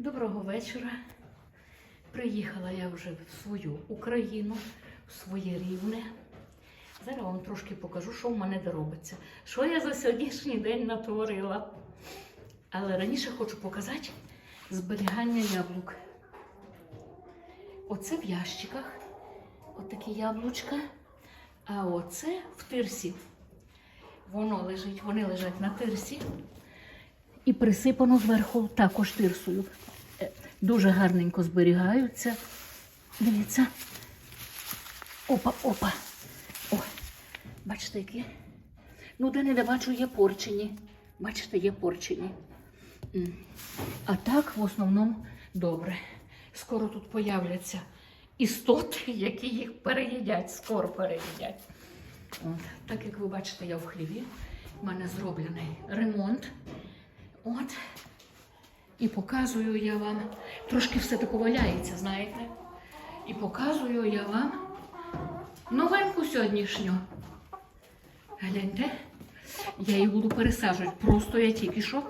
Доброго вечора. Приїхала я вже в свою Україну, в своє рівне. Зараз вам трошки покажу, що в мене де робиться. Що я за сьогоднішній день натворила. Але раніше хочу показати зберігання яблук. Оце в ящиках, отакі яблучка. А оце в тирсі. Воно лежить, вони лежать на тирсі. І присипано зверху також тирсою. Дуже гарненько зберігаються. Дивіться. Опа, опа. О, бачите, які? Ну, де не бачу, є порчені. Бачите, є порчені. А так, в основному, добре. Скоро тут появляться істоти, які їх переїдять, скоро переїдять. От. Так як ви бачите, я в хліві. У мене зроблений ремонт. От. І показую я вам. Трошки все таке валяється, знаєте. І показую я вам новинку сьогоднішню. Гляньте, я її буду пересаджувати. Просто я тільки що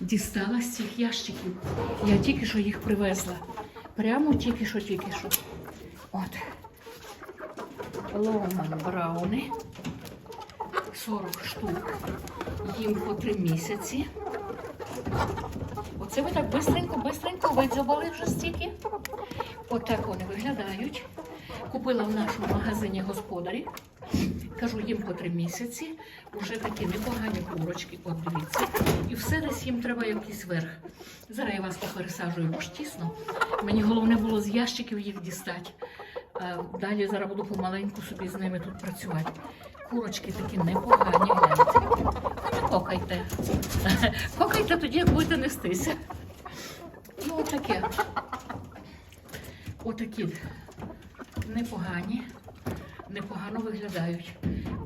дістала з цих ящиків. Я тільки що їх привезла. Прямо тільки що, тільки що. От. Лоуман брауни. 40 штук. Їм по 3 місяці. Оце ви так бистренько, бистренько видзьобали вже стільки. Отак вони виглядають. Купила в нашому магазині господарі. Кажу, їм по три місяці. Уже такі непогані курочки. От дивіться. І все десь їм треба якийсь верх. Зараз я вас попересаджую, бо тісно. Мені головне було з ящиків їх дістати. Далі зараз буду помаленьку собі з ними тут працювати. Курочки такі непогані, гляньте. Кокайте. Кокайте тоді, як будете нестися. Ну, отаке. Отакі непогані, непогано виглядають.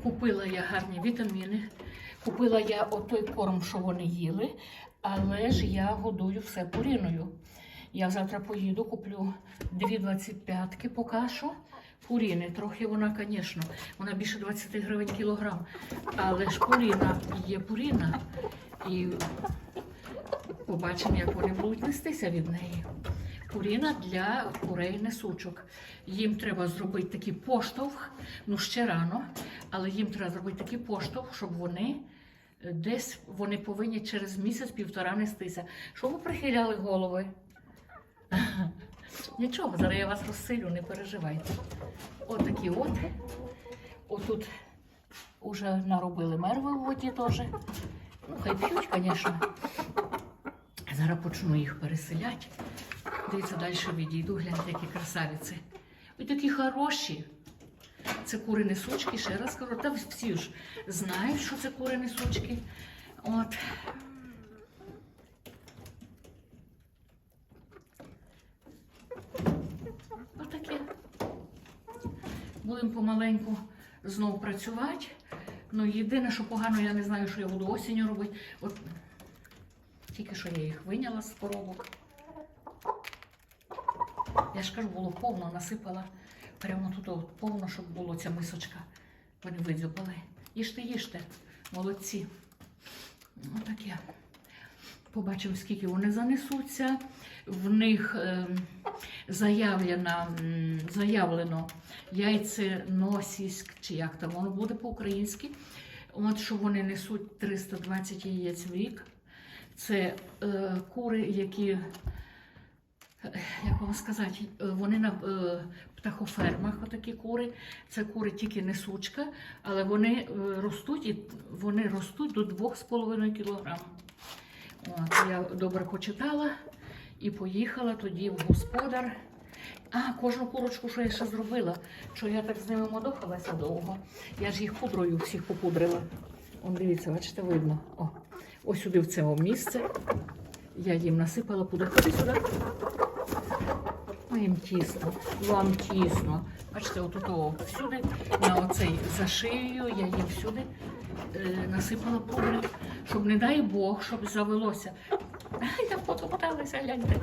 Купила я гарні вітаміни, купила я отой корм, що вони їли, але ж я годую все пуріною. Я завтра поїду, куплю дві 25-ки поки що. Пуріни, трохи вона, звісно, вона більше 20 гривень кілограм. Але ж пуріна є пуріна. І побачимо, як вони будуть нестися від неї. Пуріна для курей несучок. Їм треба зробити такий поштовх, ну ще рано, але їм треба зробити такий поштовх, щоб вони е, десь вони повинні через місяць-півтора нестися. Щоб прихиляли голови. Нічого, зараз я вас розсилю, не переживайте. Отакі от. Отут уже наробили мерви в воді теж. Ну, хай п'ють, звісно. Зараз почну їх переселяти. Дивіться, далі відійду, гляньте, які красавиці. Ви такі хороші. Це кури несучки, ще раз кажу, та всі ж знають, що це кури несучки. От. Отаке. Будемо помаленьку знову працювати. Ну, єдине, що погано, я не знаю, що я буду осінню робити. От тільки що я їх виняла з коробок. Я ж кажу, було повно, насипала прямо тут от повно, щоб було ця мисочка. Вони видзюпали. Їжте, їжте, молодці. Отаке. Побачимо, скільки вони занесуться. В них ем, заявлено, заявлено яйценосіськ, чи як там воно буде по-українськи. От що вони несуть 320 яєць в рік. Це е, кури, які, е, як вам сказати, вони на е, птахофермах, отакі кури. Це кури тільки несучка, але вони е, ростуть і вони ростуть до 2,5 кг. От, я добре почитала і поїхала тоді в господар. А, кожну курочку, що я ще зробила, що я так з ними модохалася довго. Я ж їх пудрою всіх попудрила. Он дивіться, бачите, видно. О, ось сюди в це місце. Я їм насипала пудру. Ходи сюди. Їм тісно, вам тісно. Бачите, отут о, всюди, на оцей за шиєю, я їм всюди е, насипала пудри, щоб, не дай Бог, щоб завелося. Я потопталася, гляньте.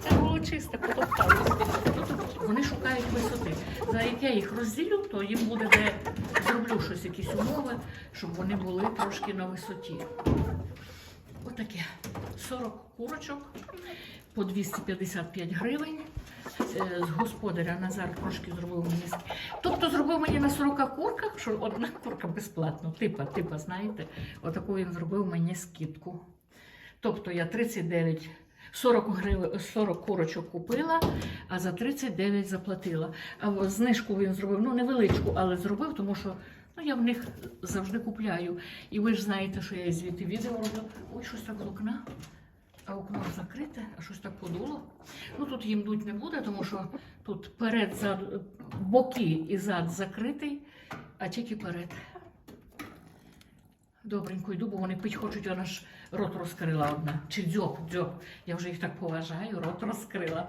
Це було чисте, потопталося. Вони шукають висоти. За як я їх розділю, то їм буде де зроблю щось, якісь умови, щоб вони були трошки на висоті. От Отаке. 40 курочок по 255 гривень. Е, З господаря Назар трошки зробив мені. Тобто зробив мені на 40 курках, що одна курка безплатно. Типа, типа, знаєте, отаку він зробив мені скидку. Тобто я 39, 40 гривень, 40 курочок купила, а за 39 заплатила. А знижку він зробив, ну невеличку, але зробив, тому що я в них завжди купляю. І ви ж знаєте, що я звідти відео роблю. Ой, щось так з окна. А окно закрите, а щось так подуло. Ну тут їм дуть не буде, тому що тут перед, зад, боки і зад закритий, а тільки перед. Добренько йду, бо вони пить хочуть, вона ж рот розкрила одна. Чи дзьоб, дзьоб. Я вже їх так поважаю, рот розкрила.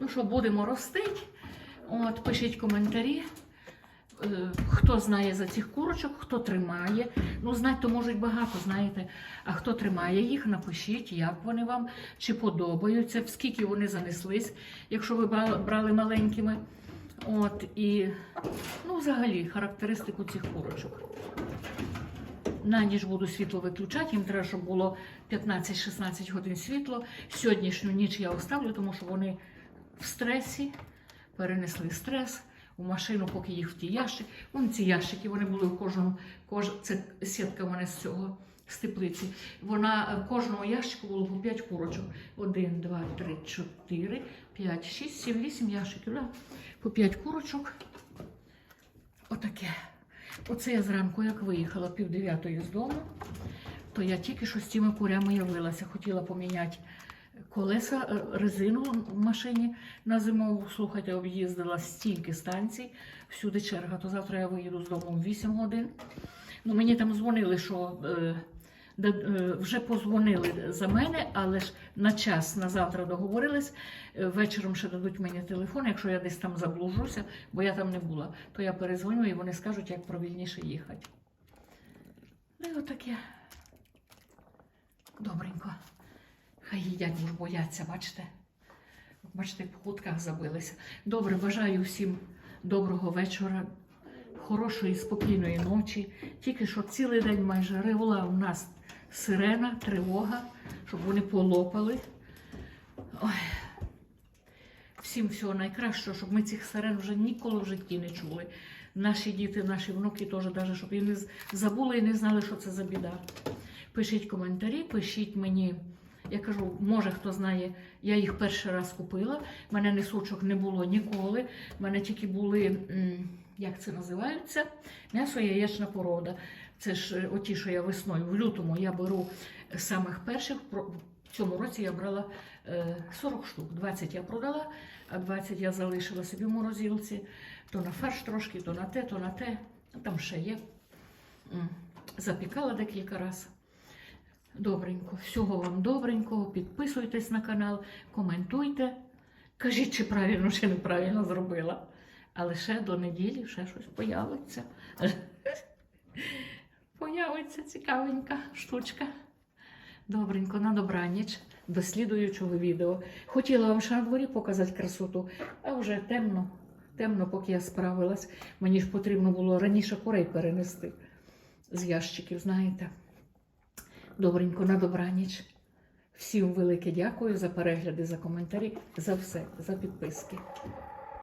Ну що, будемо ростити. От, пишіть коментарі. Е, Хто знає за цих курочок, хто тримає. Ну, знати то можуть багато, знаєте. А хто тримає їх, напишіть, як вони вам, чи подобаються, скільки вони занеслись, якщо ви брали маленькими. От, і, ну, взагалі, характеристику цих курочок. На ніч буду світло виключати, їм треба, щоб було 15-16 годин світло. Сьогоднішню ніч я оставлю, тому що вони в стресі, перенесли стрес у машину, поки їх в ті ящики. Вон ці ящики, вони були в кожному, кож... це сітка в мене з цього, з теплиці. Вона в кожному ящику було по 5 курочок. 1, 2, 3, 4, 5, 6, 7, 8 ящиків. Да? По 5 курочок. Отаке. Оце я зранку, як виїхала пів дев'ятої з дому, то я тільки що з цими курями явилася. Хотіла поміняти колеса, е, резину в машині на зимову. Слухайте, об'їздила стільки станцій, всюди черга. То завтра я виїду з дому в 8 годин. Ну, мені там дзвонили, що е, е, вже позвонили за мене, але ж на час на завтра договорились. Е, Вечором ще дадуть мені телефон, якщо я десь там заблужуся, бо я там не була, то я перезвоню і вони скажуть, як правильніше їхати. Ну і отаке. Добренько. Хай їдять, бо ж бояться, бачите? Бачите, по кутках забилися. Добре, бажаю всім доброго вечора, хорошої, спокійної ночі. Тільки що цілий день майже ревла у нас сирена, тривога, щоб вони полопали. Ой. Всім всього найкращого, щоб ми цих сирен вже ніколи в житті не чули. Наші діти, наші внуки теж, навіть, щоб і не забули і не знали, що це за біда. Пишіть коментарі, пишіть мені. Я кажу, може хто знає, я їх перший раз купила. У мене несучок не було ніколи. У мене тільки були, як це називається? М'ясо яєчна порода. Це ж е, оті, що я весною, в лютому я беру самих перших. В цьому році я брала е, 40 штук. 20 я продала, а 20 я залишила собі в морозилці. То на фарш трошки, то на те, то на те. Там ще є. Запікала декілька разів. Добренько, всього вам добренького. Підписуйтесь на канал, коментуйте. Кажіть, чи правильно, чи неправильно зробила. Але ще до неділі ще щось появиться. Появиться цікавенька штучка. Добренько, на добраніч. До слідуючого відео. Хотіла вам ще на дворі показати красоту, а вже темно. Темно, поки я справилась. Мені ж потрібно було раніше курей перенести з ящиків, знаєте. Добренько, на добраніч. Всім велике дякую за перегляди, за коментарі, за все, за підписки.